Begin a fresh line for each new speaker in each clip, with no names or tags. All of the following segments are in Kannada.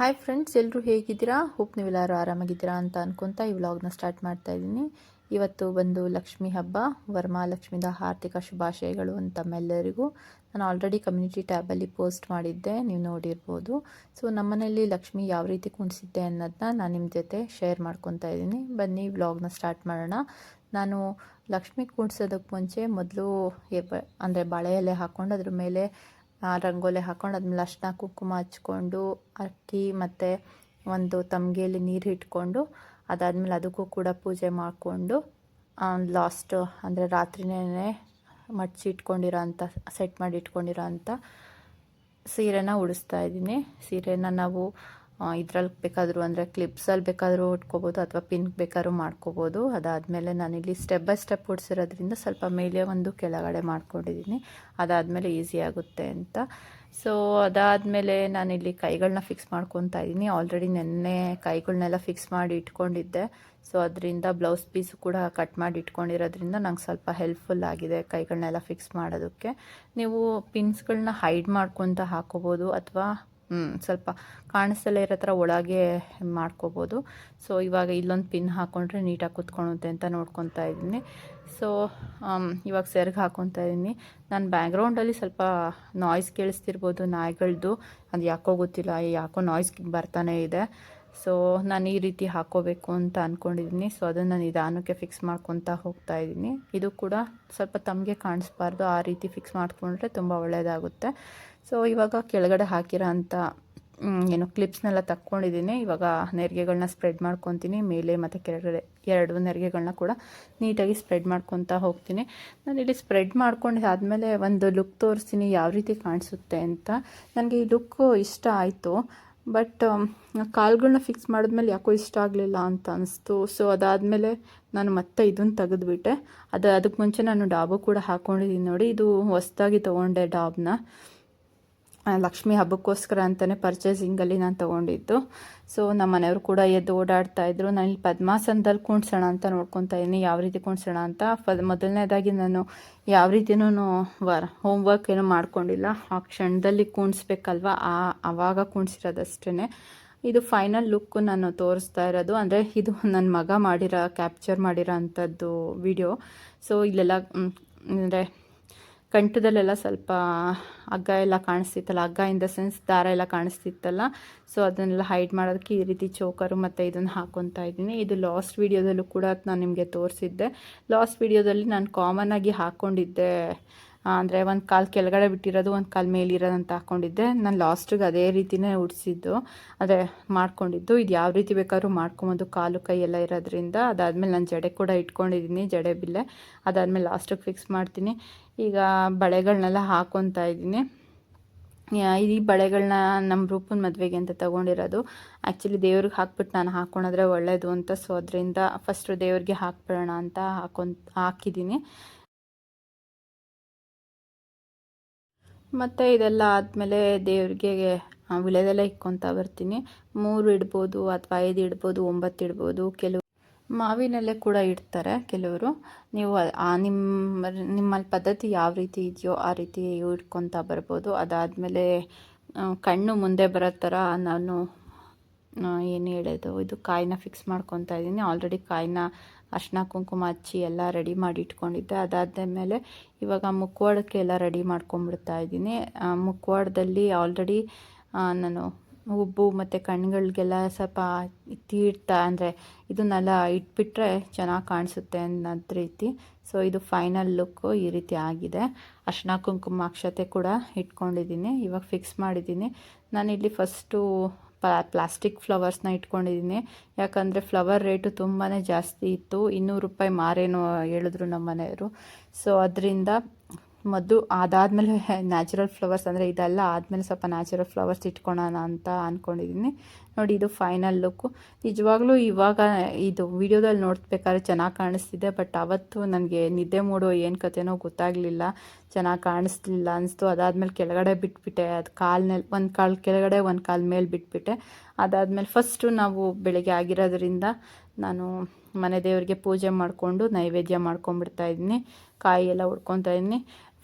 ಹಾಯ್ ಫ್ರೆಂಡ್ಸ್ ಎಲ್ಲರೂ ಹೇಗಿದ್ದೀರಾ? ಹೋಪ್ ನೀವೆಲ್ಲರೂ ಆರಾಮಾಗಿದ್ದೀರಾ ಅಂತ ಅನ್ಕೊತಾ ಈ ವ್ಲಾಗ್ನ ಸ್ಟಾರ್ಟ್ ಮಾಡ್ತಾ ಇದ್ದೀನಿ. ಇವತ್ತು ಬಂದು ಲಕ್ಷ್ಮಿ ಹಬ್ಬ ವರಮಹಾಲಕ್ಷ್ಮಿದ ಆರ್ಥಿಕ ಶುಭಾಶಯಗಳು ಅಂತ ತಮ್ಮೆಲ್ಲರಿಗೂ ನಾನು ಆಲ್ರೆಡಿ ಕಮ್ಯುನಿಟಿ ಟ್ಯಾಬಲ್ಲಿ ಪೋಸ್ಟ್ ಮಾಡಿದ್ದೆ, ನೀವು ನೋಡಿರ್ಬೋದು. ಸೊ ನಮ್ಮನೇಲಿ ಲಕ್ಷ್ಮಿ ಯಾವ ರೀತಿ ಕುಣಿಸಿದ್ದೆ ಅನ್ನೋದನ್ನ ನಾನು ನಿಮ್ಮ ಜೊತೆ ಶೇರ್ ಮಾಡ್ಕೊತಾ ಇದ್ದೀನಿ. ಬನ್ನಿ ವ್ಲಾಗ್ನ ಸ್ಟಾರ್ಟ್ ಮಾಡೋಣ. ನಾನು ಲಕ್ಷ್ಮಿ ಕುಣಿಸೋದಕ್ಕೆ ಮುಂಚೆ ಮೊದಲು ಅಂದರೆ ಬಾಳೆ ಎಲೆ ಹಾಕ್ಕೊಂಡು ಅದ್ರ ಮೇಲೆ ರಂಗೋಲಿ ಹಾಕ್ಕೊಂಡು ಅದ್ಮೇಲೆ ಅರ್ಶಿನ ಕುಂಕುಮ ಹಚ್ಕೊಂಡು, ಅಕ್ಕಿ ಮತ್ತು ಒಂದು ತಮ್ಗೆಯಲ್ಲಿ ನೀರು ಇಟ್ಕೊಂಡು ಅದಾದಮೇಲೆ ಅದಕ್ಕೂ ಕೂಡ ಪೂಜೆ ಮಾಡಿಕೊಂಡು ಲಾಸ್ಟ್ ಅಂದರೆ ರಾತ್ರಿನೇ ಮಡ್ಚಿ ಇಟ್ಕೊಂಡಿರೋ ಅಂಥ ಸೆಟ್ ಮಾಡಿ ಇಟ್ಕೊಂಡಿರೋ ಅಂಥ ಸೀರೆನ ಉಡಿಸ್ತಾ ಇದ್ದೀನಿ. ಸೀರೆನ ನಾವು ಇದ್ರಲ್ಲಿ ಬೇಕಾದರೂ ಅಂದರೆ ಕ್ಲಿಪ್ಸಲ್ಲಿ ಬೇಕಾದರೂ ಉಟ್ಕೋಬೋದು ಅಥವಾ ಪಿನ್ ಬೇಕಾದ್ರೂ ಮಾಡ್ಕೋಬೋದು. ಅದಾದಮೇಲೆ ನಾನಿಲ್ಲಿ ಸ್ಟೆಪ್ ಬೈ ಸ್ಟೆಪ್ ಉಡ್ಸಿರೋದ್ರಿಂದ ಸ್ವಲ್ಪ ಮೇಲೆ ಒಂದು ಕೆಳಗಡೆ ಮಾಡ್ಕೊಂಡಿದ್ದೀನಿ. ಅದಾದಮೇಲೆ ಈಸಿ ಆಗುತ್ತೆ ಅಂತ. ಸೊ ಅದಾದಮೇಲೆ ನಾನಿಲ್ಲಿ ಕೈಗಳನ್ನ ಫಿಕ್ಸ್ ಮಾಡ್ಕೊತಾ ಇದ್ದೀನಿ. ಆಲ್ರೆಡಿ ನೆನ್ನೆ ಕೈಗಳನ್ನೆಲ್ಲ ಫಿಕ್ಸ್ ಮಾಡಿ ಇಟ್ಕೊಂಡಿದ್ದೆ. ಸೊ ಅದರಿಂದ ಬ್ಲೌಸ್ ಪೀಸು ಕೂಡ ಕಟ್ ಮಾಡಿ ಇಟ್ಕೊಂಡಿರೋದ್ರಿಂದ ನಂಗೆ ಸ್ವಲ್ಪ ಹೆಲ್ಪ್ಫುಲ್ ಆಗಿದೆ ಕೈಗಳನ್ನೆಲ್ಲ ಫಿಕ್ಸ್ ಮಾಡೋದಕ್ಕೆ. ನೀವು ಪಿನ್ಸ್ಗಳನ್ನ ಹೈಡ್ ಮಾಡ್ಕೊತ ಹಾಕೋಬೋದು ಅಥವಾ ಸ್ವಲ್ಪ ಕಾಣಿಸಲೇ ಇರೋ ಥರ ಒಳಗೆ ಮಾಡ್ಕೋಬೋದು. ಸೊ ಇವಾಗ ಇಲ್ಲೊಂದು ಪಿನ್ ಹಾಕ್ಕೊಂಡ್ರೆ ನೀಟಾಗಿ ಕುತ್ಕೊಳುತ್ತೆ ಅಂತ ನೋಡ್ಕೊತಾ ಇದ್ದೀನಿ. ಸೊ ಇವಾಗ ಸೆರ್ಗ್ ಹಾಕ್ಕೊತಾ ಇದ್ದೀನಿ. ನಾನು ಬ್ಯಾಕ್ಗ್ರೌಂಡಲ್ಲಿ ಸ್ವಲ್ಪ ನಾಯ್ಸ್ ಕೇಳಿಸ್ತಿರ್ಬೋದು ನಾಯಿಗಳದ್ದು ಅದು ಯಾಕೋ ಗೊತ್ತಿಲ್ಲ, ಯಾಕೋ ನಾಯ್ಸ್ ಬರ್ತಾನೆ ಇದೆ. ಸೊ ನಾನು ಈ ರೀತಿ ಹಾಕೋಬೇಕು ಅಂತ ಅಂದ್ಕೊಂಡಿದ್ದೀನಿ ಸೊ ಅದನ್ನು ನಿಧಾನಕ್ಕೆ ಫಿಕ್ಸ್ ಮಾಡ್ಕೊತಾ ಹೋಗ್ತಾ ಇದ್ದೀನಿ. ಇದು ಕೂಡ ಸ್ವಲ್ಪ ತಮಗೆ ಕಾಣಿಸ್ಬಾರ್ದು, ಆ ರೀತಿ ಫಿಕ್ಸ್ ಮಾಡಿಕೊಂಡ್ರೆ ತುಂಬ ಒಳ್ಳೆಯದಾಗುತ್ತೆ ಸೊ ಇವಾಗ ಕೆಳಗಡೆ ಹಾಕಿರೋ ಅಂಥ ಏನು ಕ್ಲಿಪ್ಸ್ನೆಲ್ಲ ತಕ್ಕೊಂಡಿದ್ದೀನಿ. ಇವಾಗ ನೆರಿಗೆಗಳನ್ನ ಸ್ಪ್ರೆಡ್ ಮಾಡ್ಕೊತೀನಿ. ಮೇಲೆ ಮತ್ತು ಕೆಳಗಡೆ ಎರಡು ನೆರಿಗೆಗಳನ್ನ ಕೂಡ ನೀಟಾಗಿ ಸ್ಪ್ರೆಡ್ ಮಾಡ್ಕೊತಾ ಹೋಗ್ತೀನಿ. ನಾನು ಇಲ್ಲಿ ಸ್ಪ್ರೆಡ್ ಮಾಡ್ಕೊಂಡು ಆದಮೇಲೆ ಒಂದು ಲುಕ್ ತೋರಿಸ್ತೀನಿ, ಯಾವ ರೀತಿ ಕಾಣಿಸುತ್ತೆ ಅಂತ. ನನಗೆ ಈ ಲುಕ್ ಇಷ್ಟ ಆಯಿತು. ಬಟ್ ಕಾಲ್ಗಳನ್ನ ಫಿಕ್ಸ್ ಮಾಡಿದ್ಮೇಲೆ ಯಾಕೋ ಇಷ್ಟ ಆಗಲಿಲ್ಲ ಅಂತ ಅನಿಸ್ತು. ಸೊ ಅದಾದಮೇಲೆ ನಾನು ಮತ್ತೆ ಇದನ್ನು ತೆಗೆದುಬಿಟ್ಟೆ. ಅದು ಅದಕ್ಕೆ ಮುಂಚೆ ನಾನು ಡಾಬು ಕೂಡ ಹಾಕ್ಕೊಂಡಿದ್ದೀನಿ ನೋಡಿ. ಇದು ಹೊಸ್ದಾಗಿ ತೊಗೊಂಡೆ ಡಾಬ್ನ. ಲಕ್ಷ್ಮಿ ಹಬ್ಬಕ್ಕೋಸ್ಕರ ಅಂತಲೇ ಪರ್ಚೇಸಿಂಗಲ್ಲಿ ನಾನು ತೊಗೊಂಡಿದ್ದು. ಸೊ ನಮ್ಮ ಮನೆಯವರು ಕೂಡ ಎದ್ದು ಓಡಾಡ್ತಾ ಇದ್ರು. ನಾನು ಇಲ್ಲಿ ಪದ್ಮಾಸನದಲ್ಲಿ ಕುಣ್ಸೋಣ ಅಂತ ನೋಡ್ಕೊತಾ ಇದ್ದೀನಿ. ಯಾವ ರೀತಿ ಕುಣ್ಸೋಣ ಅಂತ. ಫದ್ ಮೊದಲನೇದಾಗಿ ನಾನು ಯಾವ ರೀತಿನೂ ವರ್ ಹೋಮ್ ವರ್ಕ್ ಏನೂ ಮಾಡ್ಕೊಂಡಿಲ್ಲ. ಆ ಕ್ಷಣದಲ್ಲಿ ಕುಣಿಸ್ಬೇಕಲ್ವ? ಆ ಆವಾಗ ಕುಣಿಸಿರೋದಷ್ಟೇ ಇದು ಫೈನಲ್ ಲುಕ್ ನಾನು ತೋರಿಸ್ತಾ ಇರೋದು. ಅಂದರೆ ಇದು ನನ್ನ ಮಗ ಮಾಡಿರೋ ಕ್ಯಾಪ್ಚರ್ ಮಾಡಿರೋ ಅಂಥದ್ದು ವಿಡಿಯೋ ಸೊ ಇಲ್ಲೆಲ್ಲ ಅಂದರೆ ಕಂಠದಲ್ಲೆಲ್ಲ ಸ್ವಲ್ಪ ಹಗ್ಗ ಎಲ್ಲ ಕಾಣಿಸ್ತಿತ್ತಲ್ಲ, ಹಗ್ಗ ಇನ್ ದ ಸೆನ್ಸ್ ದಾರ ಎಲ್ಲ ಕಾಣಿಸ್ತಿತ್ತಲ್ಲ. ಸೊ ಅದನ್ನೆಲ್ಲ ಹೈಡ್ ಮಾಡೋದಕ್ಕೆ ಈ ರೀತಿ ಚೋಕರು ಮತ್ತು ಇದನ್ನು ಹಾಕೊತಾ ಇದ್ದೀನಿ. ಇದು ಲಾಸ್ಟ್ ವೀಡಿಯೋದಲ್ಲೂ ಕೂಡ ನಾನು ನಿಮಗೆ ತೋರಿಸಿದ್ದೆ. ಲಾಸ್ಟ್ ವೀಡಿಯೋದಲ್ಲಿ ನಾನು ಕಾಮನ್ ಆಗಿ ಹಾಕ್ಕೊಂಡಿದ್ದೆ ಅಂದರೆ ಒಂದು ಕಾಲು ಕೆಳಗಡೆ ಬಿಟ್ಟಿರೋದು, ಒಂದು ಕಾಲು ಮೇಲಿರೋದು ಅಂತ ಹಾಕ್ಕೊಂಡಿದ್ದೆ ನಾನು ಲಾಸ್ಟಿಗೆ ಅದೇ ರೀತಿಯೇ ಉಡಿಸಿದ್ದು, ಅದೇ ಮಾಡ್ಕೊಂಡಿದ್ದು. ಇದು ಯಾವ ರೀತಿ ಬೇಕಾದ್ರೂ ಮಾಡ್ಕೊಬೋದು, ಕಾಲು ಕೈ ಎಲ್ಲ ಇರೋದ್ರಿಂದ. ಅದಾದಮೇಲೆ ನಾನು ಜಡೆ ಕೂಡ ಇಟ್ಕೊಂಡಿದ್ದೀನಿ ಜಡೆ ಬಿಲ್ಲೆ. ಅದಾದಮೇಲೆ ಲಾಸ್ಟಿಗೆ ಫಿಕ್ಸ್ ಮಾಡ್ತೀನಿ. ಈಗ ಬಳೆಗಳನ್ನೆಲ್ಲ ಹಾಕ್ಕೊತಾ ಇದ್ದೀನಿ. ಈ ಬಳೆಗಳನ್ನ ನಮ್ಮ ರೂಪನ ಮದುವೆಗೆ ಅಂತ ತೊಗೊಂಡಿರೋದು. ಆ್ಯಕ್ಚುಲಿ ದೇವ್ರಿಗೆ ಹಾಕ್ಬಿಟ್ಟು ನಾನು ಹಾಕ್ಕೊಳೋದ್ರೆ ಒಳ್ಳೆಯದು ಅಂತ ಸೊ ಅದರಿಂದ ಫಸ್ಟು ದೇವ್ರಿಗೆ ಹಾಕ್ಬಿಡೋಣ ಅಂತ ಹಾಕೊಂತ ಹಾಕಿದ್ದೀನಿ ಮತ್ತು ಇದೆಲ್ಲ ಆದಮೇಲೆ ದೇವ್ರಿಗೆ ವಿಳೆದೆಲ್ಲ ಇಕ್ಕೊತಾ ಬರ್ತೀನಿ. ಮೂರು ಇಡ್ಬೋದು ಅಥವಾ ಐದು ಇಡ್ಬೋದು, ಒಂಬತ್ತು ಇಡ್ಬೋದು. ಕೆಲವು, ಮಾವಿನಲ್ಲೇ ಕೂಡ ಇಡ್ತಾರೆ ಕೆಲವರು. ನೀವು ನಿಮ್ಮ ನಿಮ್ಮಲ್ಲಿ ಪದ್ಧತಿ ಯಾವ ರೀತಿ ಇದೆಯೋ ಆ ರೀತಿ ಇಟ್ಕೊತಾ ಬರ್ಬೋದು. ಅದಾದಮೇಲೆ ಕಣ್ಣು ಮುಂದೆ ಬರೋ ಥರ ನಾನು ಏನು ಹೇಳೋದು, ಇದು ಕಾಯಿನ ಫಿಕ್ಸ್ ಮಾಡ್ಕೊತಾ ಇದ್ದೀನಿ. ಆಲ್ರೆಡಿ ಕಾಯಿನ ಅರ್ಶಿನ ಕುಂಕುಮ ಹಚ್ಚಿ ಎಲ್ಲ ರೆಡಿ ಮಾಡಿ ಇಟ್ಕೊಂಡಿದ್ದೆ ಅದಾದ ಮೇಲೆ ಇವಾಗ ಮುಖವಾಡಕ್ಕೆ ಎಲ್ಲ ರೆಡಿ ಮಾಡ್ಕೊಂಡ್ಬಿಡ್ತಾ ಇದ್ದೀನಿ. ಮುಖವಾಡದಲ್ಲಿ ಆಲ್ರೆಡಿ ನಾನು ಉಬ್ಬು ಮತ್ತು ಕಣ್ಗಳಿಗೆಲ್ಲ ಸ್ವಲ್ಪ ತೀರ್ಥ ಅಂದರೆ ಇದನ್ನೆಲ್ಲ ಇಟ್ಬಿಟ್ರೆ ಚೆನ್ನಾಗಿ ಕಾಣಿಸುತ್ತೆ ಅನ್ನೋದು ರೀತಿ. ಸೊ ಇದು ಫೈನಲ್ ಲುಕ್ಕು ಈ ರೀತಿ ಆಗಿದೆ. ಅರ್ಶಿನ ಕುಂಕುಮ ಅಕ್ಷತೆ ಕೂಡ ಇಟ್ಕೊಂಡಿದ್ದೀನಿ. ಇವಾಗ ಫಿಕ್ಸ್ ಮಾಡಿದ್ದೀನಿ. ನಾನಿಲ್ಲಿ ಫಸ್ಟು ಪ್ಲಾಸ್ಟಿಕ್ ಫ್ಲವರ್ಸ್ನ ಇಟ್ಕೊಂಡಿದ್ದೀನಿ. ಯಾಕಂದರೆ ಫ್ಲವರ್ ರೇಟು ತುಂಬಾ ಜಾಸ್ತಿ ಇತ್ತು. ಇನ್ನೂರು ರೂಪಾಯಿ ಮಾರೇನೋ ಹೇಳಿದ್ರು ನಮ್ಮ ಮನೆಯವರು ಸೊ, ಅದರಿಂದ ಮೊದಲು ಅದಾದಮೇಲೆ ನ್ಯಾಚುರಲ್ ಫ್ಲವರ್ಸ್ ಅಂದರೆ ಇದೆಲ್ಲ ಆದಮೇಲೆ ಸ್ವಲ್ಪ ನ್ಯಾಚುರಲ್ ಫ್ಲವರ್ಸ್ ಇಟ್ಕೊಳೋಣ ಅಂತ ಅಂದ್ಕೊಂಡಿದ್ದೀನಿ ನೋಡಿ ಇದು ಫೈನಲ್ ಲುಕ್ಕು ನಿಜವಾಗ್ಲೂ ಇವಾಗ ಇದು ವಿಡಿಯೋದಲ್ಲಿ ನೋಡಬೇಕಾದ್ರೆ ಚೆನ್ನಾಗಿ ಕಾಣಿಸ್ತಿದೆ ಬಟ್ ಅವತ್ತು ನನಗೆ ನಿದ್ದೆ ಮೂಡೋ ಏನು ಕತೆನೋ ಗೊತ್ತಾಗಲಿಲ್ಲ. ಚೆನ್ನಾಗಿ ಕಾಣಿಸ್ಲಿಲ್ಲ ಅನಿಸ್ತು. ಅದಾದಮೇಲೆ ಕೆಳಗಡೆ ಬಿಟ್ಬಿಟ್ಟೆ. ಅದು ಕಾಲ್ನಲ್ಲಿ ಒಂದು ಕಾಲು ಕೆಳಗಡೆ, ಒಂದು ಕಾಲು ಮೇಲೆ ಬಿಟ್ಬಿಟ್ಟೆ. ಅದಾದಮೇಲೆ ಫಸ್ಟು ನಾವು ಬೆಳಗ್ಗೆ ಆಗಿರೋದ್ರಿಂದ ನಾನು ಮನೆ ದೇವರಿಗೆ ಪೂಜೆ ಮಾಡಿಕೊಂಡು ನೈವೇದ್ಯ ಮಾಡ್ಕೊಂಬಿಡ್ತಾ ಇದ್ದೀನಿ ಕಾಯಿ ಎಲ್ಲ ಇದ್ದೀನಿ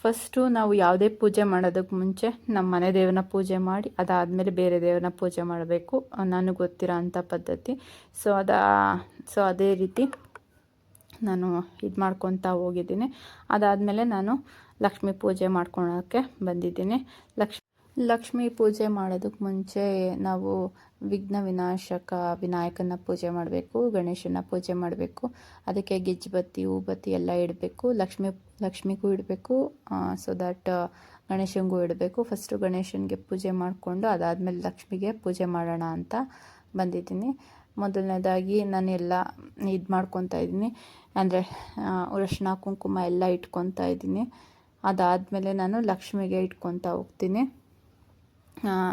ಫಸ್ಟು ನಾವು ಯಾವುದೇ ಪೂಜೆ ಮಾಡೋದಕ್ಕೆ ಮುಂಚೆ ನಮ್ಮ ಮನೆ ದೇವನ ಪೂಜೆ ಮಾಡಿ, ಅದಾದಮೇಲೆ ಬೇರೆ ದೇವನ ಪೂಜೆ ಮಾಡಬೇಕು ನನಗೆ ಗೊತ್ತಿರೋ ಅಂಥ ಪದ್ಧತಿ. ಸೊ ಅದಾ ಸೊ ಅದೇ ರೀತಿ ನಾನು ಇದು ಮಾಡ್ಕೊತಾ ಹೋಗಿದ್ದೀನಿ. ಅದಾದಮೇಲೆ ನಾನು ಲಕ್ಷ್ಮೀ ಪೂಜೆ ಮಾಡ್ಕೊಳಕ್ಕೆ ಬಂದಿದ್ದೀನಿ. ಲಕ್ಷ್ಮಿ, ಲಕ್ಷ್ಮೀ ಪೂಜೆ ಮಾಡೋದಕ್ಕೆ ಮುಂಚೆ ನಾವು ವಿಘ್ನ ವಿನಾಶಕ ವಿನಾಯಕನ ಪೂಜೆ ಮಾಡಬೇಕು, ಗಣೇಶನ ಪೂಜೆ ಮಾಡಬೇಕು, ಅದಕ್ಕೆ ಗಿಜ್ಬತ್ತಿ ಹೂಬತ್ತಿ ಎಲ್ಲ ಇಡಬೇಕು, ಲಕ್ಷ್ಮಿ, ಲಕ್ಷ್ಮಿಗೂ ಇಡಬೇಕು ಸೊ ದಟ್ ಗಣೇಶನಿಗೂ ಇಡಬೇಕು. ಫಸ್ಟು ಗಣೇಶನಿಗೆ ಪೂಜೆ ಮಾಡಿಕೊಂಡು ಅದಾದಮೇಲೆ ಲಕ್ಷ್ಮಿಗೆ ಪೂಜೆ ಮಾಡೋಣ ಅಂತ ಬಂದಿದ್ದೀನಿ. ಮೊದಲನೇದಾಗಿ ನಾನು ಎಲ್ಲ ಇದು ಮಾಡ್ಕೊತಾ ಇದ್ದೀನಿ. ಅಂದರೆ ಅರಶಿನ, ಕುಂಕುಮ ಎಲ್ಲ ಇಟ್ಕೊತಾ ಇದ್ದೀನಿ. ಅದಾದಮೇಲೆ ನಾನು ಲಕ್ಷ್ಮಿಗೆ ಇಟ್ಕೊತಾ ಹೋಗ್ತೀನಿ.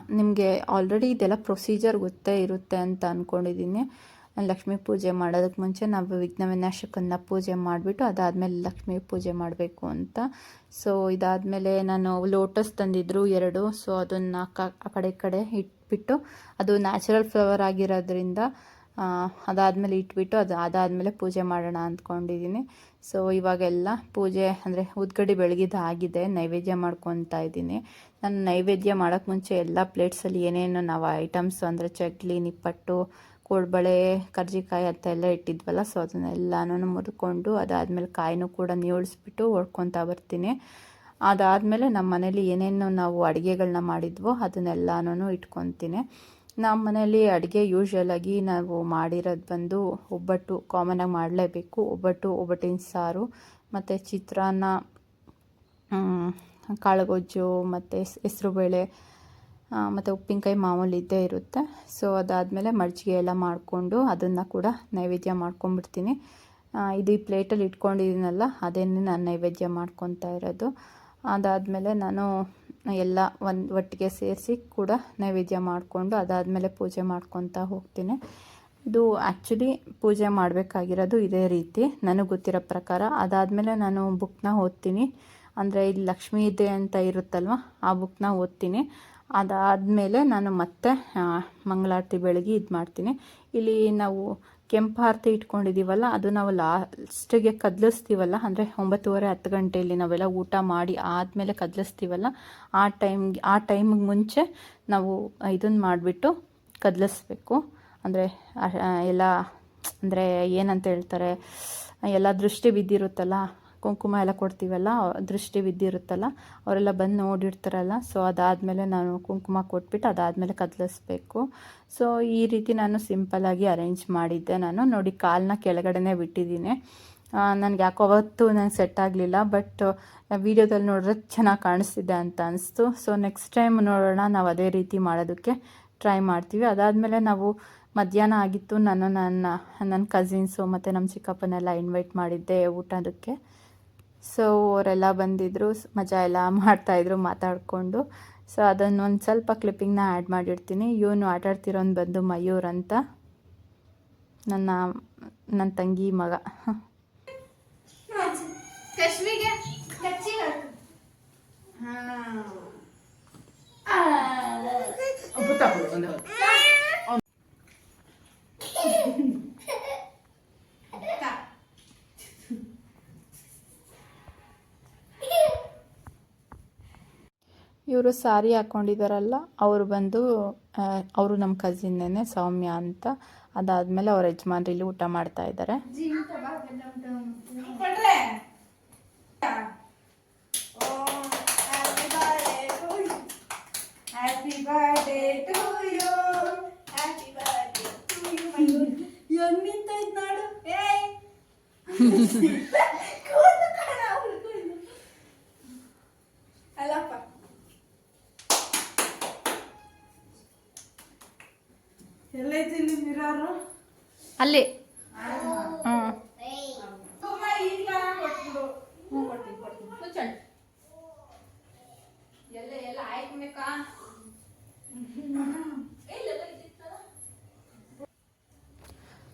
ನಿಮಗೆ ಆಲ್ರೆಡಿ ಇದೆಲ್ಲ ಪ್ರೊಸೀಜರ್ ಗೊತ್ತೇ ಇರುತ್ತೆ ಅಂತ ಅಂದ್ಕೊಂಡಿದ್ದೀನಿ ಲಕ್ಷ್ಮೀ ಪೂಜೆ ಮಾಡೋದಕ್ಕೆ ಮುಂಚೆ ನಾವು ವಿಘ್ನ ವಿನಾಶಕನ್ನ ಪೂಜೆ ಮಾಡಿಬಿಟ್ಟು ಅದಾದಮೇಲೆ ಲಕ್ಷ್ಮೀ ಪೂಜೆ ಮಾಡಬೇಕು ಅಂತ. ಸೊ ಇದಾದಮೇಲೆ ನಾನು ಲೋಟಸ್ ತಂದಿದ್ರು ಎರಡು. ಸೊ ಅದನ್ನು ಆ ಕಡೆ ಈ ಕಡೆ ಇಟ್ಬಿಟ್ಟು ಅದು ನ್ಯಾಚುರಲ್ ಫ್ಲವರ್ ಆಗಿರೋದ್ರಿಂದ ಅದಾದಮೇಲೆ ಇಟ್ಬಿಟ್ಟು ಅದು ಅದಾದಮೇಲೆ ಪೂಜೆ ಮಾಡೋಣ ಅಂದ್ಕೊಂಡಿದ್ದೀನಿ ಸೊ ಇವಾಗೆಲ್ಲ ಪೂಜೆ ಅಂದರೆ ಉದ್ಗಡಿ ಬೆಳಗಿದ್ದು ಆಗಿದೆ, ನೈವೇದ್ಯ ಮಾಡ್ಕೊತಾ ಇದ್ದೀನಿ. ನಾನು ನೈವೇದ್ಯ ಮಾಡೋಕ್ಕೆ ಮುಂಚೆ ಎಲ್ಲ ಪ್ಲೇಟ್ಸಲ್ಲಿ ಏನೇನು ನಾವು ಐಟಮ್ಸ್ ಅಂದರೆ ಚಟ್ಲಿ ನಿಪ್ಪಟ್ಟು, ಕೋಡ್ಬಳೆ, ಕರ್ಜಿಕಾಯಿ ಅಂತ ಎಲ್ಲ ಇಟ್ಟಿದ್ವಲ್ಲ ಸೊ ಅದನ್ನೆಲ್ಲನೂ ಮುರ್ಕೊಂಡು ಅದಾದಮೇಲೆ ಕಾಯಿನೂ ಕೂಡ ನೀವಳಿಸ್ಬಿಟ್ಟು ಹೊಡ್ಕೊತಾ ಬರ್ತೀನಿ. ಅದಾದಮೇಲೆ ನಮ್ಮ ಮನೇಲಿ ಏನೇನು ನಾವು ಅಡುಗೆಗಳನ್ನ ಮಾಡಿದ್ವೋ ಅದನ್ನೆಲ್ಲನೂ ಇಟ್ಕೊತೀನಿ. ನಮ್ಮ ಮನೆಯಲ್ಲಿ ಅಡುಗೆ ಯೂಶ್ವಲಾಗಿ ನಾವು ಮಾಡಿರೋದು ಬಂದು ಒಬ್ಬಟ್ಟು ಕಾಮನಾಗಿ ಮಾಡಲೇಬೇಕು. ಒಬ್ಬಟ್ಟು, ಒಬ್ಬಟ್ಟಿನ ಸಾರು, ಮತ್ತು ಚಿತ್ರಾನ್ನ ಕಾಳುಗೊಜ್ಜು, ಮತ್ತು ಹೆಸ್ರುಬೇಳೆ ಮತ್ತು ಉಪ್ಪಿನಕಾಯಿ ಮಾಮೂಲಿ ಇದ್ದೇ ಇರುತ್ತೆ. ಸೊ ಅದಾದಮೇಲೆ ಮಜ್ಜಿಗೆ ಎಲ್ಲ ಮಾಡಿಕೊಂಡು ಅದನ್ನು ಕೂಡ ನೈವೇದ್ಯ ಮಾಡ್ಕೊಂಡ್ಬಿಡ್ತೀನಿ. ಇದು ಈ ಪ್ಲೇಟಲ್ಲಿ ಇಟ್ಕೊಂಡಿದ್ದೀನಲ್ಲ ಅದೇನೇ ನಾನು ನೈವೇದ್ಯ ಮಾಡ್ಕೊತಾ ಇರೋದು. ಅದಾದಮೇಲೆ ನಾನು ಎಲ್ಲ ಒಂದು ಒಟ್ಟಿಗೆ ಸೇರಿಸಿ ಕೂಡ ನೈವೇದ್ಯ ಮಾಡಿಕೊಂಡು ಅದಾದಮೇಲೆ ಪೂಜೆ ಮಾಡ್ಕೊತಾ ಹೋಗ್ತೀನಿ. ಇದು ಆ್ಯಕ್ಚುಲಿ ಪೂಜೆ ಮಾಡಬೇಕಾಗಿರೋದು ಇದೇ ರೀತಿ. ನನಗೆ ಗೊತ್ತಿರೋ ಪ್ರಕಾರ ಅದಾದಮೇಲೆ ನಾನು ಬುಕ್ನ ಓದ್ತೀನಿ. ಅಂದರೆ ಇಲ್ಲಿ ಲಕ್ಷ್ಮಿ ಇದೆ ಅಂತ ಇರುತ್ತಲ್ವ, ಆ ಬುಕ್ನ ಓದ್ತೀನಿ. ಅದಾದಮೇಲೆ ನಾನು ಮತ್ತೆ ಮಂಗಳಾರತಿ ಬೆಳಗ್ಗೆ ಇದು ಮಾಡ್ತೀನಿ ಇಲ್ಲಿ ನಾವು ಕೆಂಪು ಆರತಿ ಇಟ್ಕೊಂಡಿದ್ದೀವಲ್ಲ ಅದು ನಾವು ಲಾಸ್ಟಿಗೆ ಕದಲಿಸ್ತೀವಲ್ಲ, ಅಂದರೆ ಒಂಬತ್ತುವರೆ ಹತ್ತು ಗಂಟೆಯಲ್ಲಿ ನಾವೆಲ್ಲ ಊಟ ಮಾಡಿ ಆದಮೇಲೆ ಕದಲಿಸ್ತೀವಲ್ಲ, ಆ ಟೈಮ್ಗೆ ಆ ಟೈಮಿಗೆ ಮುಂಚೆ ನಾವು ಇದನ್ನು ಮಾಡಿಬಿಟ್ಟು ಕದಲಿಸ್ಬೇಕು. ಅಂದರೆ ಎಲ್ಲ, ಅಂದರೆ ಏನಂತ ಹೇಳ್ತಾರೆ, ಎಲ್ಲ ದೃಷ್ಟಿ ಬಿದ್ದಿರುತ್ತಲ್ಲ ಕುಂಕುಮ ಎಲ್ಲ ಕೊಡ್ತೀವಲ್ಲ, ದೃಷ್ಟಿ ಬಿದ್ದಿರುತ್ತಲ್ಲ ಅವರೆಲ್ಲ ಬಂದು ನೋಡಿರ್ತಾರಲ್ಲ ಸೊ ಅದಾದಮೇಲೆ ನಾನು ಕುಂಕುಮ ಕೊಟ್ಬಿಟ್ಟು ಅದಾದಮೇಲೆ ಕದಲಿಸ್ಬೇಕು. ಸೊ ಈ ರೀತಿ ನಾನು ಸಿಂಪಲ್ಲಾಗಿ ಅರೇಂಜ್ ಮಾಡಿದ್ದೆ ನಾನು. ನೋಡಿ ಕಾಲನ್ನ ಕೆಳಗಡೆನೇ ಬಿಟ್ಟಿದ್ದೀನಿ. ನನಗೆ ಯಾಕೋ ಅವತ್ತು ನಂಗೆ ಸೆಟ್ ಆಗಲಿಲ್ಲ ಬಟ್ ವೀಡಿಯೋದಲ್ಲಿ ನೋಡಿದ್ರೆ ಚೆನ್ನಾಗಿ ಕಾಣಿಸ್ತಿದೆ ಅಂತ ಅನಿಸ್ತು. ಸೊ ನೆಕ್ಸ್ಟ್ ಟೈಮ್ ನೋಡೋಣ, ನಾವು ಅದೇ ರೀತಿ ಮಾಡೋದಕ್ಕೆ ಟ್ರೈ ಮಾಡ್ತೀವಿ. ಅದಾದಮೇಲೆ ನಾವು ಮಧ್ಯಾಹ್ನ ಆಗಿತ್ತು, ನಾನು ನನ್ನ ನನ್ನ ಕಸಿನ್ಸು ಮತ್ತು ನಮ್ಮ ಚಿಕ್ಕಪ್ಪನೆಲ್ಲ ಇನ್ವೈಟ್ ಮಾಡಿದ್ದೆ ಊಟದಕ್ಕೆ. ಸೊ ಅವರೆಲ್ಲ ಬಂದಿದ್ದರು ಮಜಾ ಎಲ್ಲ ಮಾಡ್ತಾಯಿದ್ರು ಮಾತಾಡಿಕೊಂಡು. ಸೊ ಅದನ್ನು ಒಂದು ಸ್ವಲ್ಪ ಕ್ಲಿಪ್ಪಿಂಗ್ನ ಆ್ಯಡ್ ಮಾಡಿರ್ತೀನಿ. ಇವನು ಆಟಾಡ್ತಿರೋನು ಬಂದು ಮಯೂರ್ ಅಂತ. ನನ್ನ ನನ್ನ ತಂಗಿ ಮಗ. ಇವರು ಸಾರಿ ಹಾಕ್ಕೊಂಡಿದ್ದಾರಲ್ಲ ಅವರು ಬಂದು ಅವರು ನಮ್ಮ ಕಸಿನ್ನೇನೆ ಸೌಮ್ಯ ಅಂತ ಅದಾದ್ಮೇಲೆ ಅವ್ರ ಯಜಮಾನ್ರು ಇಲ್ಲಿ ಊಟ ಮಾಡ್ತಾ ಇದ್ದಾರೆ
Happy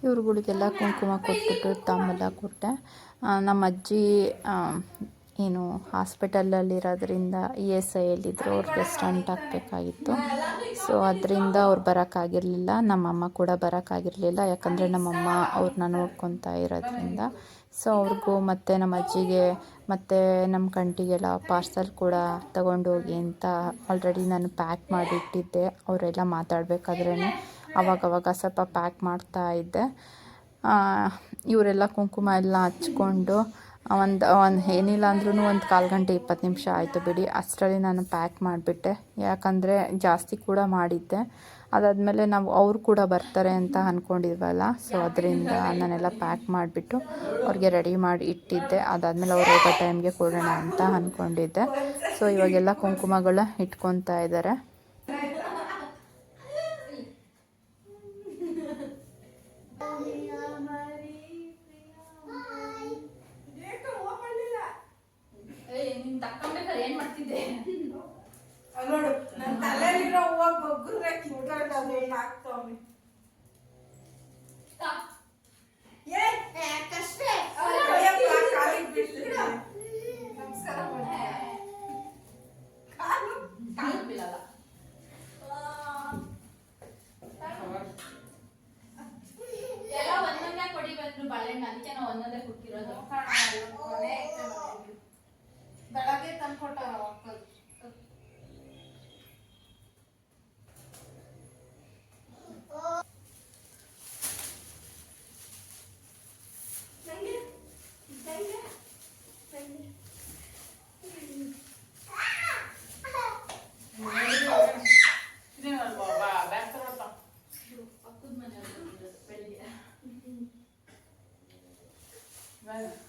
ಇವ್ರುಗಳಿಗೆಲ್ಲ ಕುಂಕುಮ ಕೊಟ್ಬಿಟ್ಟು ತಾಂಬೂಲ ಕೊಟ್ಟೆ. ನಮ್ಮ ಅಜ್ಜಿ ಏನು, ಹಾಸ್ಪಿಟಲಲ್ಲಿರೋದ್ರಿಂದ ಇ ಎಸ್ ಐ ಎಲ್ಲಿದ್ದರು ಅವ್ರಿಗೆ ಸ್ಟಂಟ್ ಹಾಕಬೇಕಾಗಿತ್ತು. ಸೊ, ಅದರಿಂದ ಅವ್ರು ಬರೋಕ್ಕಾಗಿರಲಿಲ್ಲ. ನಮ್ಮಮ್ಮ ಕೂಡ ಬರೋಕ್ಕಾಗಿರಲಿಲ್ಲ. ಯಾಕಂದರೆ ನಮ್ಮಮ್ಮ ಅವ್ರನ್ನ ನೋಡ್ಕೊತಾ ಇರೋದ್ರಿಂದ.
ಸೊ, ಅವ್ರಿಗೂ ಮತ್ತು ನಮ್ಮ ಅಜ್ಜಿಗೆ ಮತ್ತು ನಮ್ಮ ಕಂಟಿಗೆಲ್ಲ ಪಾರ್ಸಲ್ ಕೂಡ ತಗೊಂಡೋಗಿ ಅಂತ ಆಲ್ರೆಡಿ ನಾನು ಪ್ಯಾಕ್ ಮಾಡಿಟ್ಟಿದ್ದೆ. ಅವರೆಲ್ಲ ಮಾತಾಡಬೇಕಾದ್ರೇ ಅವಾಗವಾಗ ಸ್ವಲ್ಪ ಪ್ಯಾಕ್ ಮಾಡ್ತಾ ಇದ್ದೆ. ಇವರೆಲ್ಲ ಕುಂಕುಮ ಎಲ್ಲ ಹಚ್ಕೊಂಡು ಒಂದು ಒಂದು ಏನಿಲ್ಲ ಅಂದ್ರೂ ಒಂದು ಕಾಲು ಗಂಟೆ ಇಪ್ಪತ್ತು ನಿಮಿಷ ಆಯಿತು ಬಿಡಿ. ಅಷ್ಟರಲ್ಲಿ ನಾನು ಪ್ಯಾಕ್ ಮಾಡಿಬಿಟ್ಟೆ. ಯಾಕಂದರೆ ಜಾಸ್ತಿ ಕೂಡ ಮಾಡಿದ್ದೆ. ಅದಾದಮೇಲೆ ನಾವು ಅವರು ಕೂಡ ಬರ್ತಾರೆ ಅಂತ ಅಂದ್ಕೊಂಡಿದ್ವಲ್ಲ ಸೊ ಅದರಿಂದ ನಾನೆಲ್ಲ ಪ್ಯಾಕ್ ಮಾಡಿಬಿಟ್ಟು ಅವ್ರಿಗೆ ರೆಡಿ ಮಾಡಿ ಇಟ್ಟಿದ್ದೆ. ಅದಾದಮೇಲೆ ಅವ್ರು ಹೋಗೋ ಟೈಮ್ಗೆ ಕೊಡೋಣ ಅಂತ ಅಂದ್ಕೊಂಡಿದ್ದೆ ಸೊ ಇವಾಗೆಲ್ಲ ಕುಂಕುಮಗಳ ಇಟ್ಕೊತಾ ಇದ್ದಾರೆ
ಅಲ್ಲ್ ನೋಡು ನನ್ನ ತಲೆಯಲ್ಲಿರೋ ಹೂವ ಬಗ್ಗುದ್ರೆ ಕಿತ್ಕೊಂಡು ಅದನ್ನ ಹಾಕ್ತವ್ನೆ ಏ, ಯಾಕಷ್ಟೇ? ಅಯ್ಯಪ್ಪ, ಕಾಲಿಗ್ ಬೀಳ್ತಿದೆ. ನಮಸ್ಕಾರ ಮಾಡ್ತೀನಿ. ಕಾಲು?
ಎಲ್ಲ ಒಂದೊಂದೇ ಕೊಡಿ ಬಂದ್ರು ಬಾಳೆಹಣ್ಣು ಅದಕ್ಕೆ ನಾವು ಒಂದೊಂದೇ ಕೊಟ್ಟಿರೋದು.
ಬೆಳಗ್ಗೆ ತಂದ್ಕೊಟ್ಟಾರ
Right.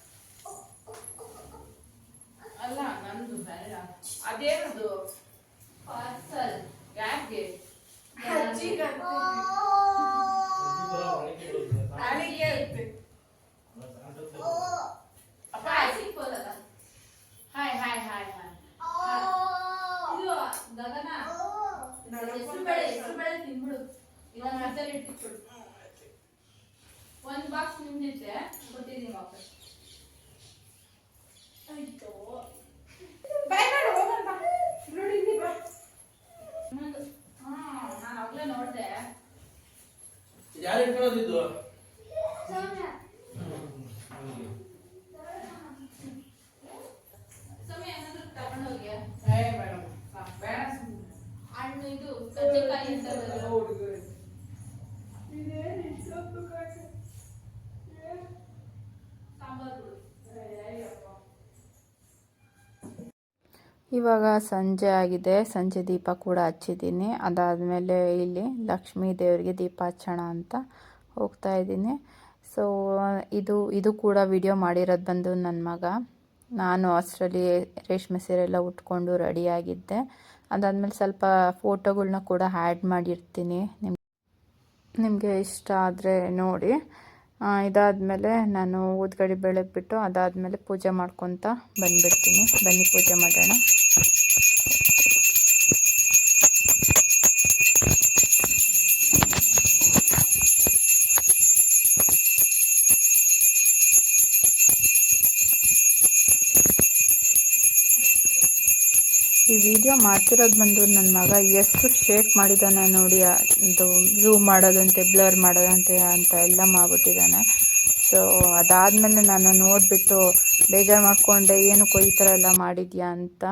ಒಂದ್ ಬಾಕ್ಸ್ ನಿಮ್ದಿದ್ರೆ ಕೊಟ್ಟಿದ್ದೀನಿ ವಾಪಸ್
ಆಯ್ತು. ಬೈ ಮಾಡು, ಹೋಗೋಣ ಬಾ. ನೋಡಿ ಇಲ್ಲಿ ಬಾ.
ಇನ್ನೊಂದು ಹಾ ನಾನು ಅವಾಗಲೇ ನೋಡಿದೆ
ಯಾರು ಇಟ್ಕೊಳ್ಳೋದಿದ್ದು
ಹಣ್ಣು ಇದು ಕಜ್ಜಿಕಾಯಿ ಅಂತ ಬರೋದು.
ಇವಾಗ ಸಂಜೆ ಆಗಿದೆ. ಸಂಜೆ ದೀಪ ಕೂಡ ಹಚ್ಚಿದ್ದೀನಿ. ಅದಾದಮೇಲೆ ಇಲ್ಲಿ ಲಕ್ಷ್ಮೀ ದೇವರಿಗೆ ದೀಪ ಹಚ್ಚೋಣ ಅಂತ ಹೋಗ್ತಾ ಇದ್ದೀನಿ. ಸೊ ಇದು ಇದು ಕೂಡ ವಿಡಿಯೋ ಮಾಡಿರೋದು ಬಂದು ನನ್ನ ಮಗ. ನಾನು ಅಷ್ಟರಲ್ಲಿ ರೇಷ್ಮೆ ಸೀರೆ ಎಲ್ಲ ಉಟ್ಕೊಂಡು ರೆಡಿಯಾಗಿದ್ದೆ ಅದಾದಮೇಲೆ ಸ್ವಲ್ಪ ಫೋಟೋಗಳನ್ನ ಕೂಡ ಆ್ಯಡ್ ಮಾಡಿರ್ತೀನಿ. ನಿಮ್, ನಿಮಗೆ ಇಷ್ಟ ಆದರೆ ನೋಡಿ. ಇದಾದಮೇಲೆ ನಾನು ಊದ್ಗಡಿ ಬೆಳಗ್ಬಿಟ್ಟು ಅದಾದಮೇಲೆ ಪೂಜೆ ಮಾಡ್ಕೊತ ಬಂದ್ಬಿಡ್ತೀನಿ. ಬನ್ನಿ ಪೂಜೆ ಮಾಡೋಣ. ಮಾಡ್ತಿರೋದು ಬಂದು ನನ್ನ ಮಗ ಎಷ್ಟು ಶೇಕ್ ಮಾಡಿದ್ದಾನೆ ನೋಡಿ, ಅದು ಝೂಮ್ ಮಾಡೋದಂತೆ ಬ್ಲರ್ ಮಾಡೋದಂತೆ ಅಂತ ಎಲ್ಲ ಮಾಡ್ಬಿಟ್ಟಿದ್ದಾನೆ ಸೊ ಅದಾದಮೇಲೆ ನಾನು ನೋಡಿಬಿಟ್ಟು ಬೇಜಾರು ಮಾಡಿಕೊಂಡೆ, ಏನಕ್ಕೋ ಈ ಥರ ಎಲ್ಲ ಮಾಡಿದ್ಯಾ ಅಂತ.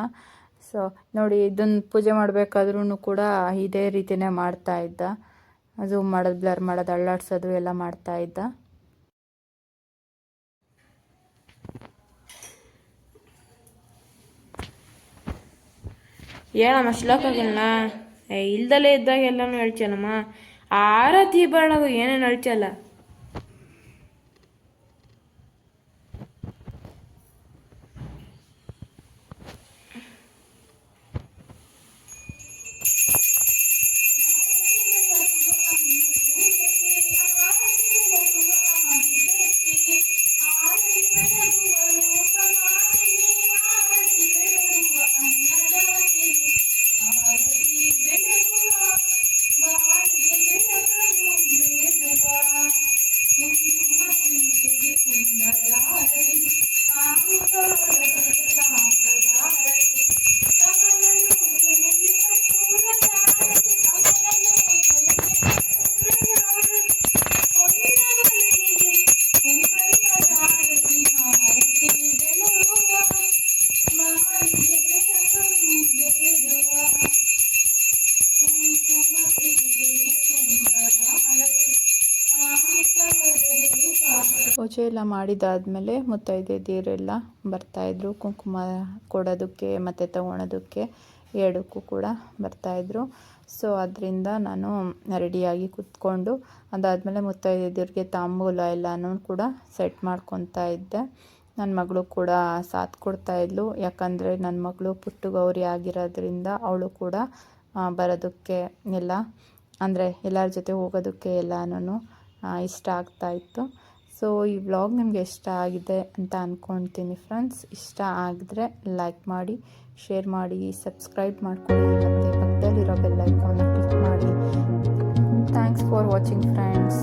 ಸೊ ನೋಡಿ ಇದನ್ನು ಪೂಜೆ ಮಾಡಬೇಕಾದ್ರೂ ಕೂಡ ಇದೇ ರೀತಿಯೇ ಮಾಡ್ತಾ ಇದ್ದ. ಝೂಮ್ ಮಾಡೋದು ಬ್ಲರ್ ಮಾಡೋದು ಅಳ್ಳಾಡ್ಸೋದು ಎಲ್ಲ ಮಾಡ್ತಾ
ಹೇಳಮ್ಮ ಶ್ಲೋಕಗಳನ್ನ ಇಲ್ದಲೇ ಇದ್ದಾಗ ಎಲ್ಲಾನು ಹೇಳ್ತೀಯನಮ್ಮ ಆರತಿ ಬೇಡ ಏನೇನು ಹೇಳ್ತಿಯಲ್ಲ?
ಪೂಜೆ ಎಲ್ಲ ಮಾಡಿದಾದ್ಮೇಲೆ ಮುತ್ತೈದೆಯರೆಲ್ಲ ಬರ್ತಾಯಿದ್ರು ಕುಂಕುಮ ಕೊಡೋದಕ್ಕೆ ಮತ್ತು ತಗೊಳೋದಕ್ಕೆ ಎರಡಕ್ಕೂ ಕೂಡ ಬರ್ತಾಯಿದ್ರು ಸೊ ಅದರಿಂದ ನಾನು ರೆಡಿಯಾಗಿ ಕೂತ್ಕೊಂಡು, ಅದಾದಮೇಲೆ ಮುತ್ತೈದೆಯರಿಗೆ ತಾಂಬೂಲ ಎಲ್ಲನೂ ಕೂಡ ಸೆಟ್ ಮಾಡ್ಕೊತಾ ಇದ್ದೆ. ನನ್ನ ಮಗಳು ಕೂಡ ಸಾಥ್ ಕೊಡ್ತಾ ಇದ್ಲು. ಯಾಕಂದರೆ ನನ್ನ ಮಗಳು ಪುಟ್ಟು ಗೌರಿ ಆಗಿರೋದ್ರಿಂದ ಅವಳು ಕೂಡ ಬರೋದಕ್ಕೆ ಎಲ್ಲ, ಅಂದರೆ ಎಲ್ಲರ ಜೊತೆ ಹೋಗೋದಕ್ಕೆ ಎಲ್ಲನೂ ಇಷ್ಟ ಆಗ್ತಾ ಇತ್ತು. ಸೊ ಈ ವ್ಲಾಗ್ ನಿಮಗೆ ಇಷ್ಟ ಆಗಿದೆ ಅಂತ ಅಂದ್ಕೊಳ್ತೀನಿ ಫ್ರೆಂಡ್ಸ್ ಇಷ್ಟ ಆಗಿದ್ರೆ ಲೈಕ್ ಮಾಡಿ ಶೇರ್ ಮಾಡಿ ಸಬ್ಸ್ಕ್ರೈಬ್ ಮಾಡ್ಕೊಳ್ಳಿ. ಮತ್ತು ಪಕ್ಕದಲ್ಲಿರೋ ಬೆಲ್ ಐಕಾನ್ ಕ್ಲಿಕ್ ಮಾಡಿ. Thanks for watching friends